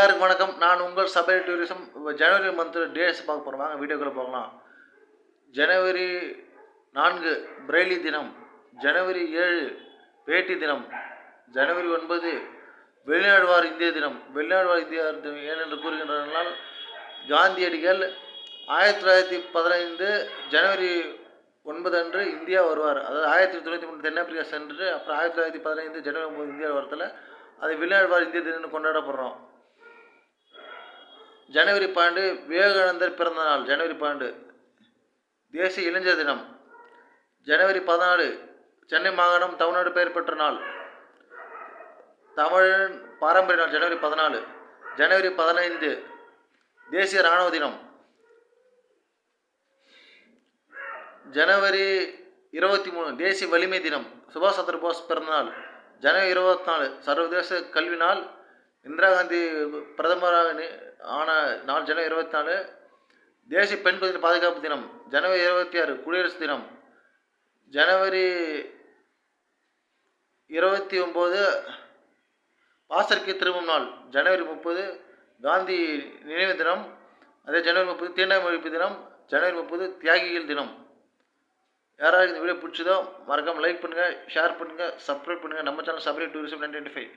எல்லாருக்கும் வணக்கம். நான் உங்கள் சபை டூரிசம் ஜனவரி மந்த் டேஸ் பார்க்க போகிறோம் வாங்க வீடியோக்குள்ளே போகலாம். ஜனவரி நான்கு பிரெய்லி தினம். ஜனவரி ஏழு பேட்டி தினம். ஜனவரி ஒன்பது வெளிநாடுவார் இந்திய தினம். வெளிநாடுவார் இந்திய தினம் ஏனென்று கூறுகின்றனால் காந்தியடிகள் ஆயிரத்தி தொள்ளாயிரத்தி பதினைந்து ஜனவரி ஒன்பது அன்று இந்தியா வருவார். அதாவது ஆயிரத்தி தொள்ளாயிரத்தி மூணு தென்னாப்பிரிக்கா சென்று அப்புறம் ஆயிரத்தி தொள்ளாயிரத்தி பதினைந்து ஜனவரி ஒன்பது இந்தியா வரத்தில் அது வெளிநாடுவார் இந்திய தினம்னு கொண்டாடப்படுறோம் ஜனவரி பன்னெண்டு விவேகானந்தர் பிறந்த நாள் ஜனவரி பன்னெண்டு. தேசிய இளைஞர் தினம். ஜனவரி பதினாலு சென்னை மாகாணம் தமிழ்நாடு பெயர் பெற்ற நாள். தமிழன் பாரம்பரிய நாள் ஜனவரி பதினாலு. ஜனவரி பதினைந்து தேசிய இராணுவ தினம். ஜனவரி இருபத்தி மூணு தேசிய வலிமை தினம். சுபாஷ் சந்திர போஸ் பிறந்தநாள் ஜனவரி இருபத்தி நாலு சர்வதேச கல்வி நாள். இந்திரா காந்தி பிரதமராக நி- ஆன நாள் ஜனவரி இருபத்தி நாலு தேசிய பெண் குழந்தை பாதுகாப்பு தினம் ஜனவரி இருபத்தி ஆறு குடியரசு தினம் ஜனவரி இருபத்தி ஒம்பது பாசறைக்கு திரும்பும் நாள் ஜனவரி முப்பது காந்தி நினைவு தினம் அதே ஜனவரி முப்பது தீண்டாமை ஒழிப்பு தினம் ஜனவரி முப்பது தியாகிகள் தினம். யாராவது இந்த வீடியோ பிடிச்சதோ மறக்காமல் லைக் பண்ணுங்கள் ஷேர் பண்ணுங்கள் சப்ஸ்கிரைப் பண்ணுங்கள் நம்ம channel Sabari tourism ninety five